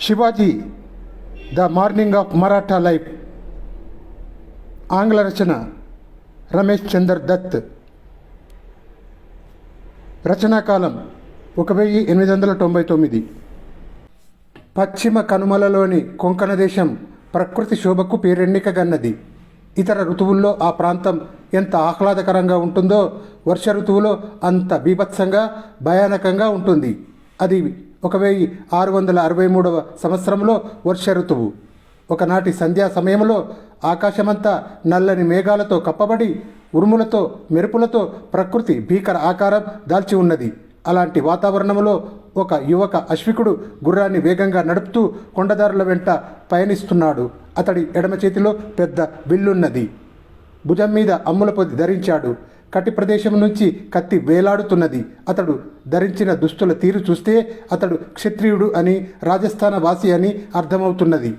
Shivaji the morning of Maratha life ఆంగ్ల రచన రమేష్ చందర్ దత్ రచనాకాలం ఒక వెయ్యి ఎనిమిది వందల తొంభై తొమ్మిది. పశ్చిమ కనుమలలోని కొంకణ దేశం ప్రకృతి శోభకు పేరెన్నికగన్నది ఇతర ఋతువుల్లో ఆ ప్రాంతం ఎంత ఆహ్లాదకరంగా ఉంటుందో వర్ష ఋతువులో అంత బీభత్సంగా భయానకంగా ఉంటుంది. అది ఒక వెయ్యి ఆరు వందల అరవై మూడవ సంవత్సరంలో వర్ష ఋతువు. ఒకనాటి సంధ్యా సమయంలో ఆకాశమంతా నల్లని మేఘాలతో కప్పబడి ఉరుములతో మెరుపులతో ప్రకృతి భీకర ఆకారం దాల్చి ఉన్నది. అలాంటి వాతావరణంలో ఒక యువక అశ్వికుడు గుర్రాన్ని వేగంగా నడుపుతూ కొండదారుల వెంట పయనిస్తున్నాడు. అతడి ఎడమ చేతిలో పెద్ద విల్లున్నది. భుజం మీద అమ్ముల పొది ధరించాడు. కటి ప్రదేశం నుంచి కత్తి వేలాడుతున్నది. అతడు ధరించిన దుస్తుల తీరు చూస్తే అతడు క్షత్రియుడు అని రాజస్థాన వాసి అని అర్థమవుతున్నది.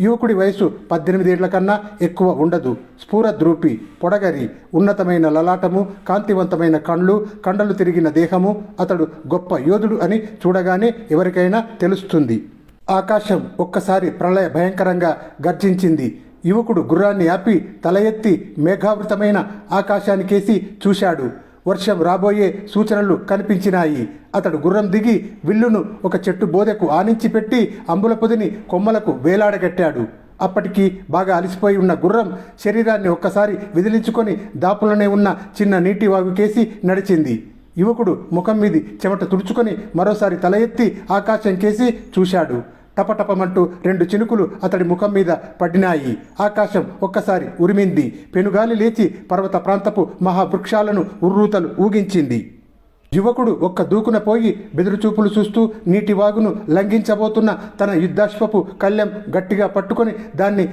యువకుడి వయసు పద్దెనిమిదేళ్ళ కన్నా ఎక్కువ ఉండదు. స్ఫూరద్రూపి పొడగరి ఉన్నతమైన లలాటము కాంతివంతమైన కళ్ళు కండలు తిరిగిన దేహము అతడు గొప్ప యోధుడు అని చూడగానే ఎవరికైనా తెలుస్తుంది. ఆకాశం ఒక్కసారి ప్రళయ భయంకరంగా గర్జించింది. యువకుడు గుర్రాన్ని ఆపి తల ఎత్తి మేఘావృతమైన ఆకాశానికేసి చూశాడు. వర్షం రాబోయే సూచనలు కనిపించినాయి. అతడు గుర్రం దిగి విల్లును ఒక చెట్టు బోదెకు ఆనించి పెట్టి అంబుల పొదిని కొమ్మలకు వేలాడగట్టాడు. అప్పటికి బాగా అలసిపోయి ఉన్న గుర్రం శరీరాన్ని ఒక్కసారి విదిలించుకొని దాపులోనే ఉన్న చిన్న నీటి వాగుకేసి నడిచింది. యువకుడు ముఖం మీది చెమట తుడుచుకొని మరోసారి తల ఎత్తి ఆకాశం కేసి చూశాడు. టపటపమంటూ రెండు చినుకులు అతడి ముఖం మీద పడినాయి. ఆకాశం ఒక్కసారి ఉరిమింది. పెనుగాలి లేచి పర్వత ప్రాంతపు మహావృక్షాలను ఉర్రూతలు ఊగించింది. యువకుడు ఒక్క దూకున పోయి బెదురుచూపులు చూస్తూ నీటి వాగును లంఘించబోతున్న తన యుద్ధాశ్వపు కళ్ళెం గట్టిగా పట్టుకొని దాన్ని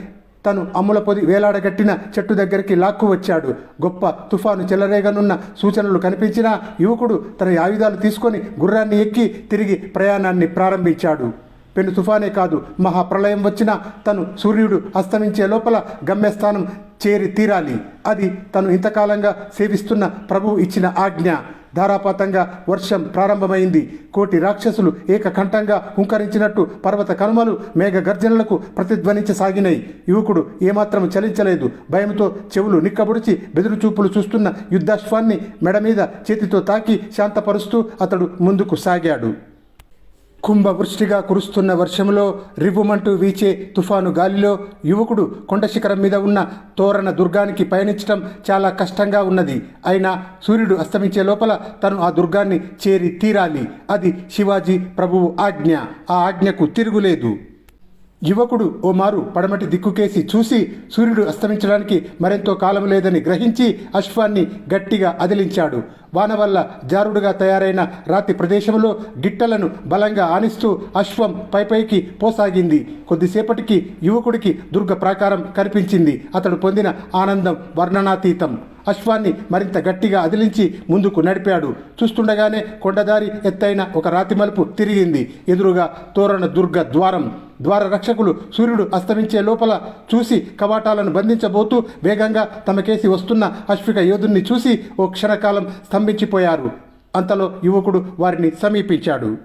తను అమ్ముల పొది వేలాడగట్టిన చెట్టు దగ్గరికి లాక్కు వచ్చాడు. గొప్ప తుఫాను చెలరేగనున్న సూచనలు కనిపించినా యువకుడు తన ఆయుధాలు తీసుకొని గుర్రాన్ని ఎక్కి తిరిగి ప్రయాణాన్ని ప్రారంభించాడు. పెను తుఫానే కాదు. మహాప్రళయం వచ్చినా తను సూర్యుడు అస్తమించే లోపల గమ్యస్థానం చేరి తీరాలి. అది తను ఇంతకాలంగా సేవిస్తున్న ప్రభువు ఇచ్చిన ఆజ్ఞ. ధారాపాతంగా వర్షం ప్రారంభమైంది. కోటి రాక్షసులు ఏకకంఠంగా హుంకరించినట్టు పర్వత కనుమలు మేఘ గర్జనలకు ప్రతిధ్వనించసాగినాయి యువకుడు ఏమాత్రం చలించలేదు. భయంతో చెవులు నిక్కబుడిచి బెదురుచూపులు చూస్తున్న యుద్ధాశ్వాన్ని మెడ మీద చేతితో తాకి శాంతపరుస్తూ అతడు ముందుకు సాగాడు. కుంభవృష్టిగా కురుస్తున్న వర్షంలో రివ్వుమంటూ వీచే తుఫాను గాలిలో యువకుడు కొండ శిఖరం మీద ఉన్న తోరణ దుర్గానికి పయనించడం చాలా కష్టంగా ఉన్నది. అయినా సూర్యుడు అస్తమించే లోపల తను ఆ దుర్గాన్ని చేరి తీరాలి. అది శివాజీ ప్రభువు ఆజ్ఞ. ఆ ఆజ్ఞకు తిరుగులేదు. యువకుడు ఓ మారు పడమటి దిక్కుకేసి చూసి సూర్యుడు అస్తమించడానికి మరెంతో కాలం లేదని గ్రహించి అశ్వాన్ని గట్టిగా అదిలించాడు. వాన వల్ల జారుడుగా తయారైన రాతి ప్రదేశంలో గిట్టలను బలంగా ఆనిస్తూ అశ్వం పైపైకి పోసాగింది. కొద్దిసేపటికి యువకుడికి దుర్గ ప్రాకారం కనిపించింది. అతడు పొందిన ఆనందం వర్ణనాతీతం. అశ్వాన్ని మరింత గట్టిగా అదిలించి ముందుకు నడిపాడు. చూస్తుండగానే కొండదారి ఎత్తైన ఒక రాతి మలుపు తిరిగింది. ఎదురుగా తోరణ దుర్గ ద్వారం. ద్వార రక్షకులు సూర్యుడు అస్తమించే లోపల చూసి కవాటాలను బంధించబోతూ వేగంగా తమకేసి వస్తున్న అశ్విక యోధుణ్ణి చూసి ఓ క్షణకాలం స్తంభించిపోయారు. అంతలో యువకుడు వారిని సమీపించాడు.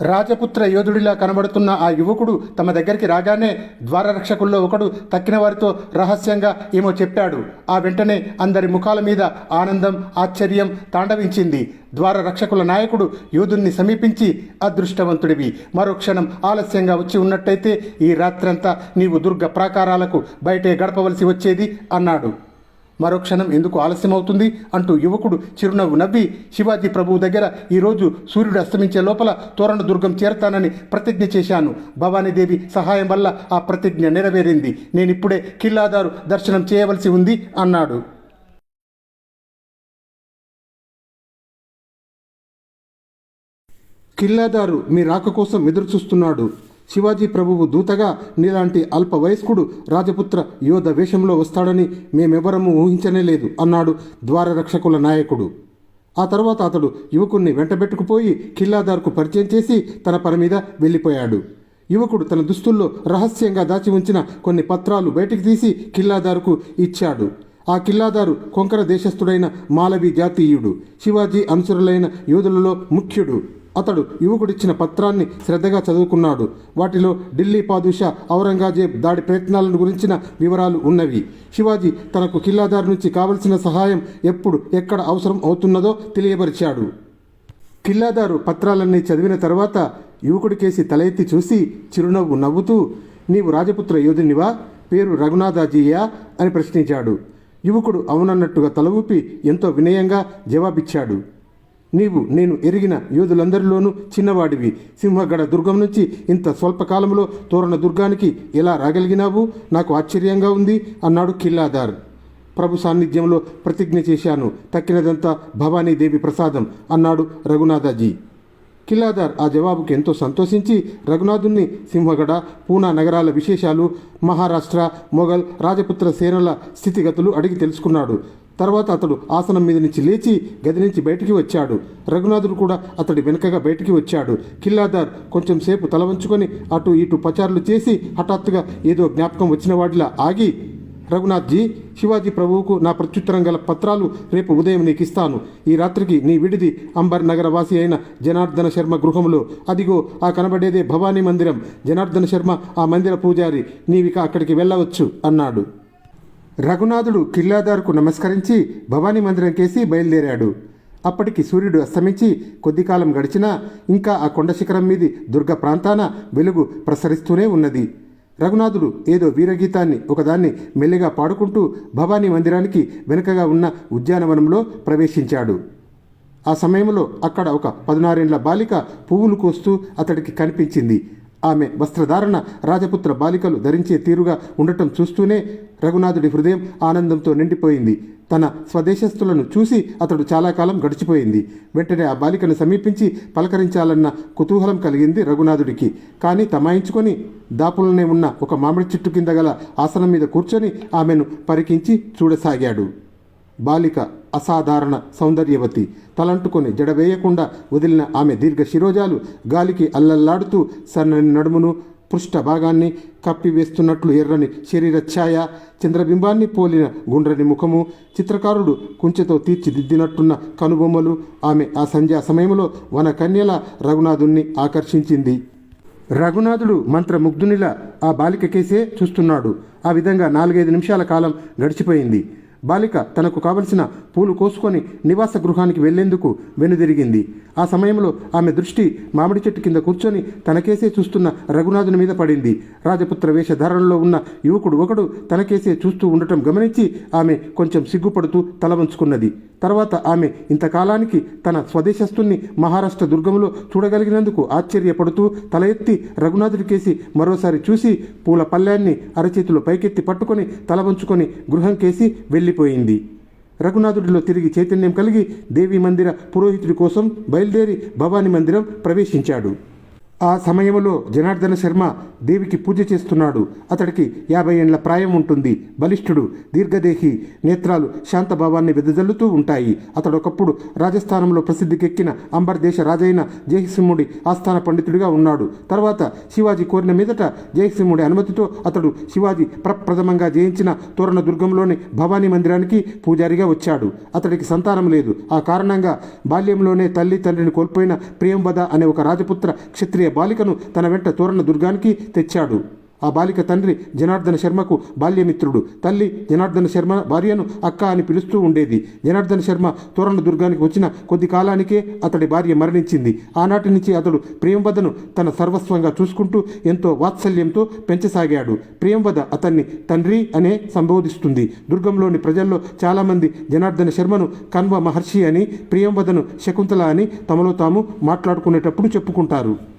రాజపుత్ర యోధుడిలా కనబడుతున్న ఆ యువకుడు తమ దగ్గరికి రాగానే ద్వారరక్షకుల్లో ఒకడు తక్కిన వారితో రహస్యంగా ఏమో చెప్పాడు. ఆ వెంటనే అందరి ముఖాల మీద ఆనందం ఆశ్చర్యం తాండవించింది. ద్వార రక్షకుల నాయకుడు యోధుణ్ణి సమీపించి అదృష్టవంతుడివి మరో క్షణం ఆలస్యంగా వచ్చి ఉన్నట్టయితే ఈ రాత్రంతా నీవు దుర్గ ప్రాకారాలకు బయటే గడపవలసి వచ్చేది అన్నాడు. మరో క్షణం ఎందుకు ఆలస్యమవుతుంది అంటూ యువకుడు చిరునవ్వు నవ్వి శివాజీ ప్రభువు దగ్గర ఈరోజు సూర్యుడు అస్తమించే లోపల తోరణ దుర్గం చేరతానని ప్రతిజ్ఞ చేశాను. భవానీదేవి సహాయం వల్ల ఆ ప్రతిజ్ఞ నెరవేరింది. నేనిప్పుడే కిల్లాదారు దర్శనం చేయవలసి ఉంది అన్నాడు. కిల్లాదారు మీ రాక కోసం ఎదురు చూస్తున్నాడు శివాజీ ప్రభువు దూతగా నీలాంటి అల్ప వయస్కుడు రాజపుత్ర యోధ వేషంలో వస్తాడని మేమెవరము ఊహించనే లేదు అన్నాడు ద్వారరక్షకుల నాయకుడు. ఆ తర్వాత అతడు యువకుణ్ణి వెంటబెట్టుకుపోయి కిల్లాదార్కు పరిచయం చేసి తన పని మీద వెళ్ళిపోయాడు. యువకుడు తన దుస్తుల్లో రహస్యంగా దాచి ఉంచిన కొన్ని పత్రాలు బయటికి తీసి కిల్లాదారుకు ఇచ్చాడు. ఆ కిల్లాదారు కొంకర దేశస్థుడైన మాలవి జాతీయుడు. శివాజీ అనుచరులైన యోధులలో ముఖ్యుడు. అతడు యువకుడిచ్చిన పత్రాన్ని శ్రద్ధగా చదువుకున్నాడు. వాటిలో ఢిల్లీ పాదుషా ఔరంగజేబ్ దాడి ప్రయత్నాలను గురించిన వివరాలు ఉన్నవి. శివాజీ తనకు కిల్లాదార్ నుంచి కావలసిన సహాయం ఎప్పుడు ఎక్కడ అవసరం అవుతున్నదో తెలియపరిచాడు. కిల్లాదారు పత్రాలన్నీ చదివిన తర్వాత యువకుడికేసి తల ఎత్తి చూసి చిరునవ్వు నవ్వుతూ నీవు రాజపుత్ర యోధునివా? పేరు రఘునాథాజీయా? అని ప్రశ్నించాడు. యువకుడు అవునన్నట్టుగా తల ఊపి ఎంతో వినయంగా జవాబిచ్చాడు. నీవు నేను ఎరిగిన యోధులందరిలోనూ చిన్నవాడివి. సింహగడ దుర్గం నుంచి ఇంత స్వల్పకాలంలో తోరణ దుర్గానికి ఎలా రాగలిగినావు? నాకు ఆశ్చర్యంగా ఉంది అన్నాడు కిల్లాదార్ ప్రభు సాన్నిధ్యంలో ప్రతిజ్ఞ చేశాను. తక్కినదంతా భవానీదేవి ప్రసాదం అన్నాడు రఘునాథజీ. కిల్లాదార్ ఆ జవాబుకి ఎంతో సంతోషించి రఘునాథుణ్ణి సింహగడ పూనా నగరాల విశేషాలు మహారాష్ట్ర మొఘల్ రాజపుత్ర సేనల స్థితిగతులు అడిగి తెలుసుకున్నాడు. తర్వాత అతడు ఆసనం మీద నుంచి లేచి గది నుంచి బయటికి వచ్చాడు. రఘునాథుడు కూడా అతడి వెనుకగా బయటికి వచ్చాడు. కిల్లాదార్ కొంచెం సేపు తల వంచుకొని అటు ఇటు పచారులు చేసి హఠాత్తుగా ఏదో జ్ఞాపకం వచ్చిన వాడిలా ఆగి రఘునాథ్జీ శివాజీ ప్రభువుకు నా ప్రత్యుత్తరం గల పత్రాలు రేపు ఉదయం నీకు ఇస్తాను ఈ రాత్రికి నీ విడిది అంబర్ నగర వాసి అయిన జనార్దన శర్మ గృహంలో అదిగో ఆ కనబడేదే భవానీ మందిరం. జనార్దన శర్మ ఆ మందిర పూజారి నీవిక అక్కడికి వెళ్ళవచ్చు అన్నాడు. రఘునాథుడు కిల్లాదారుకు నమస్కరించి భవానీ మందిరం కేసి బయలుదేరాడు. అప్పటికి సూర్యుడు అస్తమించి కొద్ది కాలం గడిచినా ఇంకా ఆ కొండ శిఖరం మీది దుర్గ ప్రాంతాన వెలుగు ప్రసరిస్తూనే ఉన్నది. రఘునాథుడు ఏదో వీరగీతాన్ని ఒకదాన్ని మెల్లిగా పాడుకుంటూ భవానీ మందిరానికి వెనుకగా ఉన్న ఉద్యానవనంలో ప్రవేశించాడు. ఆ సమయంలో అక్కడ ఒక పదినారేండ్ల బాలిక పువ్వులు కోస్తూ అతడికి కనిపించింది. ఆమె వస్త్రధారణ రాజపుత్ర బాలికలు ధరించే తీరుగా ఉండటం చూస్తూనే రఘునాథుడి హృదయం ఆనందంతో నిండిపోయింది. తన స్వదేశస్థులను చూసి అతడు చాలా కాలం గడిచిపోయింది. వెంటనే ఆ బాలికను సమీపించి పలకరించాలన్న కుతూహలం కలిగింది రఘునాథుడికి. కానీ తమాయించుకొని దాపులనే ఉన్న ఒక మామిడి చెట్టు కింద గల ఆసనం మీద కూర్చొని ఆమెను పరికించి చూడసాగాడు. బాలిక అసాధారణ సౌందర్యవతి. తలంటుకొని జడవేయకుండా వదిలిన ఆమె దీర్ఘ శిరోజాలు గాలికి అల్లల్లాడుతూ సన్నని నడుమును పృష్ఠ భాగాన్ని కప్పివేస్తున్నట్లు ఎర్రని శరీర ఛాయ చంద్రబింబాన్ని పోలిన గుండ్రని ముఖము చిత్రకారుడు కుంచెతో తీర్చిదిద్దినట్టున్న కనుబొమ్మలు ఆమె ఆ సంధ్యా సమయంలో వన కన్యల రఘునాథుణ్ణి ఆకర్షించింది. రఘునాథుడు మంత్రముగ్ధునిలా ఆ బాలిక కేసే చూస్తున్నాడు. ఆ విధంగా నాలుగైదు నిమిషాల కాలం గడిచిపోయింది. బాలిక తనకు కావలసిన పూలు కోసుకొని నివాస గృహానికి వెళ్ళేందుకు వెనుదిరిగింది. ఆ సమయంలో ఆమె దృష్టి మామిడి చెట్టు కింద కూర్చొని తనకేసే చూస్తున్న రఘునాథుని మీద పడింది. రాజపుత్ర వేషధారణలో ఉన్న యువకుడు ఒకడు తనకేసే చూస్తూ ఉండటం గమనించి ఆమె కొంచెం సిగ్గుపడుతూ తల వంచుకున్నది. తర్వాత ఆమె ఇంతకాలానికి తన స్వదేశస్థుణ్ణి మహారాష్ట్ర దుర్గంలో చూడగలిగినందుకు ఆశ్చర్యపడుతూ తల ఎత్తి రఘునాథుడికేసి మరోసారి చూసి పూల పళ్ళ్యాన్ని అరచేతిలో పైకెత్తి పట్టుకొని తల వంచుకొని గృహం కేసి వెళ్ళిపోయింది. రఘునాథుడిలో తిరిగి చైతన్యం కలిగి దేవి మందిర పురోహితుడి కోసం బయలుదేరి భవానీ మందిరం ప్రవేశించాడు. ఆ సమయంలో జనార్దన శర్మ దేవికి పూజ చేస్తున్నాడు. అతడికి యాభై ఏండ్ల ప్రాయం ఉంటుంది. బలిష్ఠుడు దీర్ఘదేహి నేత్రాలు శాంతభావాన్ని వెదజల్లుతూ ఉంటాయి. అతడు ఒకప్పుడు రాజస్థానంలో ప్రసిద్ధికెక్కిన అంబర్ దేశ రాజైన జయసింహుడి ఆస్థాన పండితుడిగా ఉన్నాడు. తర్వాత శివాజీ కోరిన మీదట జయసింహుడి అనుమతితో అతడు శివాజీ ప్రప్రథమంగా జయించిన తోరణ దుర్గంలోని భవానీ మందిరానికి పూజారిగా వచ్చాడు. అతడికి సంతానం లేదు. ఆ కారణంగా బాల్యంలోనే తల్లి తండ్రిని కోల్పోయిన ప్రియంవద అనే ఒక రాజపుత్ర క్షత్రియ బాలికను తన వెంట తోరణ దుర్గానికి తెచ్చాడు. ఆ బాలిక తండ్రి జనార్దన శర్మకు బాల్యమిత్రుడు. తల్లి జనార్దన శర్మ భార్యను అక్క అని పిలుస్తూ ఉండేది. జనార్దన శర్మ తోరణ దుర్గానికి వచ్చిన కొద్ది కాలానికే అతడి భార్య మరణించింది. ఆనాటి నుంచి అతడు ప్రియంవదను తన సర్వస్వంగా చూసుకుంటూ ఎంతో వాత్సల్యంతో పెంచసాగాడు. ప్రియంవద అతన్ని తండ్రి అనే సంబోధిస్తుంది. దుర్గంలోని ప్రజల్లో చాలామంది జనార్దన శర్మను కన్వ మహర్షి అని ప్రియంవదను శకుంతల అని తమలో తాము మాట్లాడుకునేటప్పుడు చెప్పుకుంటారు.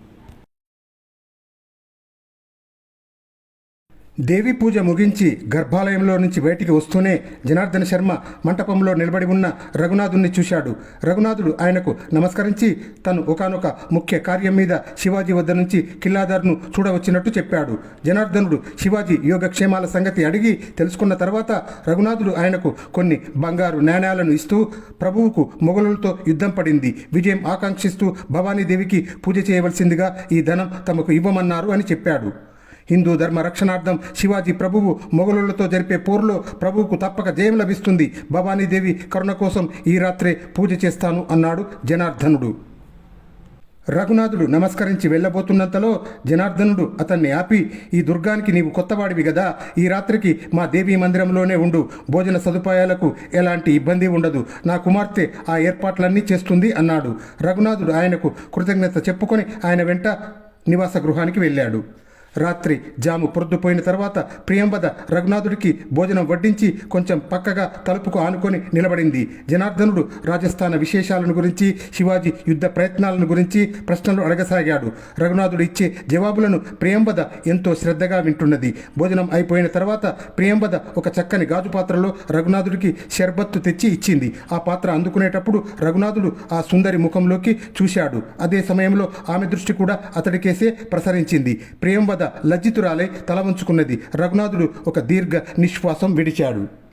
దేవి పూజ ముగించి గర్భాలయంలో నుంచి బయటికి వస్తూనే జనార్దన శర్మ మంటపంలో నిలబడి ఉన్న రఘునాథుణ్ణి చూశాడు. రఘునాథుడు ఆయనకు నమస్కరించి తను ఒకనొక ముఖ్య కార్యం మీద శివాజీ వద్ద నుంచి కిల్లాదార్ను చూడవచ్చినట్టు చెప్పాడు. జనార్దనుడు శివాజీ యోగక్షేమాల సంగతి అడిగి తెలుసుకున్న తర్వాత రఘునాథుడు ఆయనకు కొన్ని బంగారు నాణ్యాలను ఇస్తూ ప్రభువుకు మొఘలులతో యుద్ధం పడింది. విజయం ఆకాంక్షిస్తూ భవానీదేవికి పూజ చేయవలసిందిగా ఈ ధనం తమకు ఇవ్వమన్నారు అని చెప్పాడు. హిందూ ధర్మ రక్షణార్థం శివాజీ ప్రభువు మొఘలులతో జరిపే పోరులో ప్రభువుకు తప్పక జయం లభిస్తుంది. భవానీదేవి కరుణ కోసం ఈ రాత్రే పూజ చేస్తాను అన్నాడు జనార్దనుడు. రఘునాథుడు నమస్కరించి వెళ్ళబోతున్నంతలో జనార్దనుడు అతన్ని ఆపి ఈ దుర్గానికి నీవు కొత్తవాడివి కదా ఈ రాత్రికి మా దేవీ మందిరంలోనే ఉండు. భోజన సదుపాయాలకు ఎలాంటి ఇబ్బంది ఉండదు. నా కుమార్తె ఆ ఏర్పాట్లన్నీ చేస్తుంది అన్నాడు. రఘునాథుడు ఆయనకు కృతజ్ఞత చెప్పుకొని ఆయన వెంట నివాస గృహానికి వెళ్ళాడు. రాత్రి జాము పొద్దుపోయిన తర్వాత ప్రియంబద రఘునాథుడికి భోజనం వడ్డించి కొంచెం పక్కగా తలుపుకు ఆనుకొని నిలబడింది. జనార్దనుడు రాజస్థాన విశేషాలను గురించి శివాజీ యుద్ధ ప్రయత్నాలను గురించి ప్రశ్నలు అడగసాగాడు. రఘునాథుడు ఇచ్చే జవాబులను ప్రియంబద ఎంతో శ్రద్ధగా వింటున్నది. భోజనం అయిపోయిన తర్వాత ప్రియంబద ఒక చక్కని గాజు పాత్రలో రఘునాథుడికి షర్బత్తు తెచ్చి ఇచ్చింది. ఆ పాత్ర అందుకునేటప్పుడు రఘునాథుడు ఆ సుందరి ముఖంలోకి చూశాడు. అదే సమయంలో ఆమె దృష్టి కూడా అతడికేసే ప్రసరించింది. ప్రియంబద లజ్జితురాలై తల వంచుకున్నది రఘునాథుడు ఒక దీర్ఘ నిశ్వాసం విడిచాడు.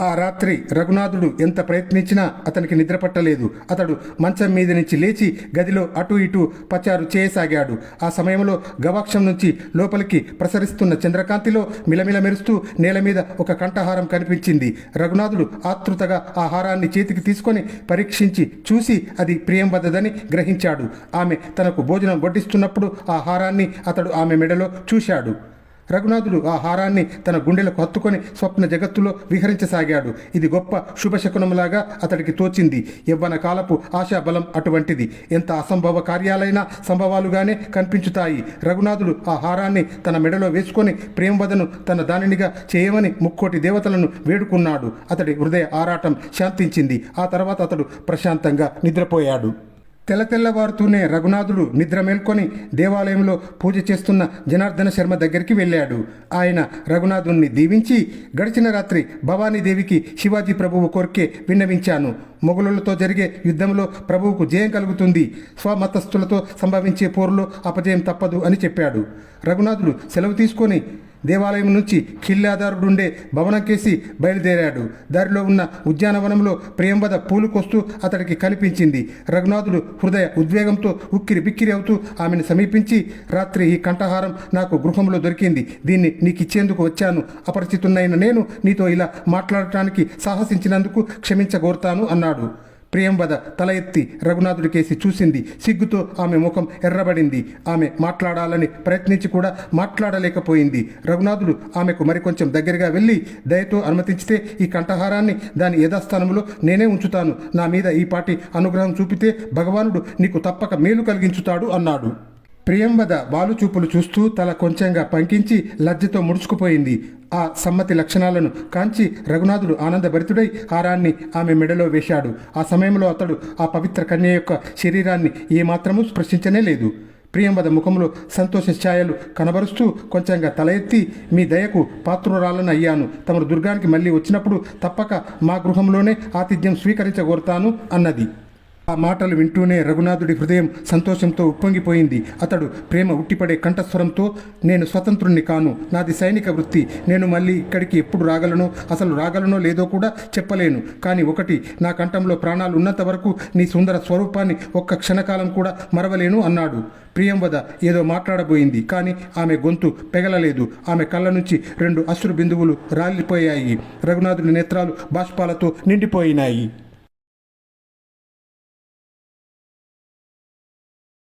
ఆ రాత్రి రఘునాథుడు ఎంత ప్రయత్నించినా అతనికి నిద్ర పట్టలేదు. అతడు మంచం మీద నుంచి లేచి గదిలో అటు ఇటు పచారు చేయసాగాడు. ఆ సమయంలో గవాక్షం నుంచి లోపలికి ప్రసరిస్తున్న చంద్రకాంతిలో మిలమిల మెరుస్తూ నేల మీద ఒక కంఠహారం కనిపించింది. రఘునాథుడు ఆతృతగా ఆ హారాన్ని చేతికి తీసుకొని పరీక్షించి చూసి అది ప్రియంబద్దదని గ్రహించాడు. ఆమె తనకు భోజనం వడ్డిస్తున్నప్పుడు ఆ హారాన్ని అతడు ఆమె మెడలో చూశాడు. రఘునాథుడు ఆ హారాన్ని తన గుండెలకు హత్తుకొని స్వప్న జగత్తులో విహరించసాగాడు. ఇది గొప్ప శుభశకునంలాగా అతడికి తోచింది. యవ్వన కాలపు ఆశాబలం అటువంటిది. ఎంత అసంభవ కార్యాలైనా సంభవాలుగానే కనిపించుతాయి. రఘునాథుడు ఆ హారాన్ని తన మెడలో వేసుకొని ప్రేమవదను తన దానినిగా చేయమని ముక్కోటి దేవతలను వేడుకున్నాడు. అతడి హృదయ ఆరాటం శాంతించింది. ఆ తర్వాత అతడు ప్రశాంతంగా నిద్రపోయాడు. తెల్ల తెల్లవారుతూనే రఘునాథుడు నిద్ర మేల్కొని దేవాలయంలో పూజ చేస్తున్న జనార్దన శర్మ దగ్గరికి వెళ్ళాడు. ఆయన రఘునాథుణ్ణి దీవించి గడిచిన రాత్రి భవానీదేవికి శివాజీ ప్రభువు కోరికే విన్నవించాను. మొఘలులతో జరిగే యుద్ధంలో ప్రభువుకు జయం కలుగుతుంది. స్వమతస్థులతో సంభవించే పోరులో అపజయం తప్పదు అని చెప్పాడు. రఘునాథుడు సెలవు తీసుకొని దేవాలయం నుంచి ఖిల్లాదారుడుండే భవనంకేసి బయలుదేరాడు. దారిలో ఉన్న ఉద్యానవనంలో ప్రియంవద పూలుకొస్తూ అతడికి కనిపించింది. రఘునాథుడు హృదయ ఉద్వేగంతో ఉక్కిరి బిక్కిరి అవుతూ ఆమెను సమీపించి రాత్రి ఈ కంఠహారం నాకు గృహంలో దొరికింది. దీన్ని నీకు ఇచ్చేందుకు వచ్చాను. అపరిచితున్నైన నేను నీతో ఇలా మాట్లాడటానికి సాహసించినందుకు క్షమించగోరుతాను అన్నాడు. ప్రియంవద తల ఎత్తి రఘునాథుడికేసి చూసింది. సిగ్గుతో ఆమె ముఖం ఎర్రబడింది. ఆమె మాట్లాడాలని ప్రయత్నించి కూడా మాట్లాడలేకపోయింది. రఘునాథుడు ఆమెకు మరికొంచెం దగ్గరగా వెళ్ళి దయతో అనుమతించితే ఈ కంఠహారాన్ని దాని యథాస్థానంలో నేనే ఉంచుతాను. నా మీద ఈ పాటి అనుగ్రహం చూపితే భగవానుడు నీకు తప్పక మేలు కలిగించుతాడు అన్నాడు. ప్రియంవద బాలుచూపులు చూస్తూ తల కొంచెంగా పంకించి లజ్జతో ముడుచుకుపోయింది. ఆ సమ్మతి లక్షణాలను కాంచి రఘునాథుడు ఆనందభరితుడై హారాన్ని ఆమె మెడలో వేశాడు. ఆ సమయంలో అతడు ఆ పవిత్ర కన్య యొక్క శరీరాన్ని ఏమాత్రమూ స్పృశించనే లేదు. ప్రియంవద ముఖంలో సంతోష ఛాయలు కనబరుస్తూ కొంచెంగా తల ఎత్తి మీ దయకు పాత్రురాలను అయ్యాను. తమరు దుర్గానికి మళ్ళీ వచ్చినప్పుడు తప్పక మా గృహంలోనే ఆతిథ్యం స్వీకరించగోరుతాను అన్నది. ఆ మాటలు వింటూనే రఘునాథుడి హృదయం సంతోషంతో ఉప్పొంగిపోయింది. అతడు ప్రేమ ఉట్టిపడే కంఠస్వరంతో నేను స్వతంత్రుణ్ణి కాను. నాది సైనిక వృత్తి. నేను మళ్ళీ ఇక్కడికి ఎప్పుడు రాగలనో? అసలు రాగలనో లేదో కూడా చెప్పలేను. కానీ ఒకటి నా కంఠంలో ప్రాణాలు ఉన్నంత వరకు నీ సుందర స్వరూపాన్ని ఒక్క క్షణకాలం కూడా మరవలేను అన్నాడు. ప్రియంవద ఏదో మాట్లాడబోయింది. కానీ ఆమె గొంతు పెగలలేదు. ఆమె కళ్ళ నుంచి రెండు అశ్రు బిందువులు రాలిపోయాయి. రఘునాథుడి నేత్రాలు బాష్పాలతో నిండిపోయినాయి.